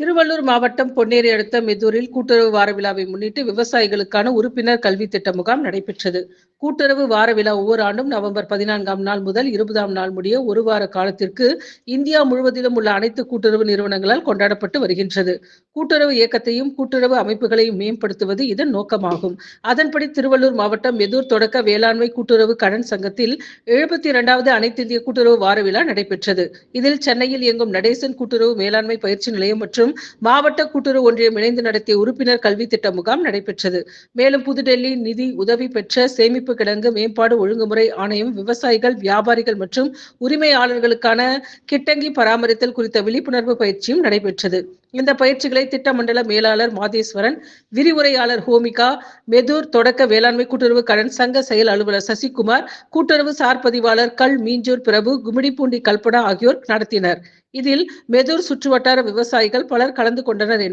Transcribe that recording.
திருவள்ளூர் மாவட்டம் பொன்னேரி அடுத்த மெதூரில் கூட்டுறவு வார விழாவை முன்னிட்டு விவசாயிகளுக்கான உறுப்பினர் கல்வி திட்ட முகாம் நடைபெற்றது. கூட்டுறவு வார விழா ஒவ்வொரு ஆண்டும் நவம்பர் பதினான்காம் நாள் முதல் இருபதாம் நாள் முடிய ஒரு வார காலத்திற்கு இந்தியா முழுவதிலும் உள்ள அனைத்து கூட்டுறவு நிறுவனங்களால் கொண்டாடப்பட்டு வருகின்றது. கூட்டுறவு இயக்கத்தையும் கூட்டுறவு அமைப்புகளையும் மேம்படுத்துவது இதன் நோக்கமாகும். அதன்படி திருவள்ளூர் மாவட்டம் மெதூர் தொடக்க வேளாண்மை கூட்டுறவு கடன் சங்கத்தில் எழுபத்தி இரண்டாவது அனைத்து இந்திய கூட்டுறவு வார விழா நடைபெற்றது. இதில் சென்னையில் இயங்கும் நடேசன் கூட்டுறவு மேலாண்மை பயிற்சி நிலையம் மற்றும் மற்றும் மாவட்ட கூட்டுறவு ஒன்றியம் இணைந்து நடத்திய உறுப்பினர் கல்வி திட்ட முகாம் நடைபெற்றது. மேலும் புதுடெல்லி நிதி உதவி பெற்ற சேமிப்பு கிடங்கு மேம்பாடு ஒழுங்குமுறை ஆணையம் விவசாயிகள் வியாபாரிகள் மற்றும் உரிமையாளர்களுக்கான கிட்டங்கி பராமரித்தல் குறித்த விழிப்புணர்வு பயிற்சியும் நடைபெற்றது. இந்த பயிற்சிகளை திட்டமண்டல மேலாளர் மாதேஸ்வரன் விரிவுரையாளர் ஹோமிகா மெதூர் தொடக்க வேளாண்மை கூட்டுறவு கடன் சங்க செயல் அலுவலர் சசிகுமார் கூட்டுறவு சார் பதிவாளர் கல் மீஞ்சூர் பிரபு கும்மிடிப்பூண்டி கல்பனா ஆகியோர் நடத்தினர். இதில் மெதூர் சுற்றுவட்டார விவசாயிகள் பலர் கலந்து கொண்டனர்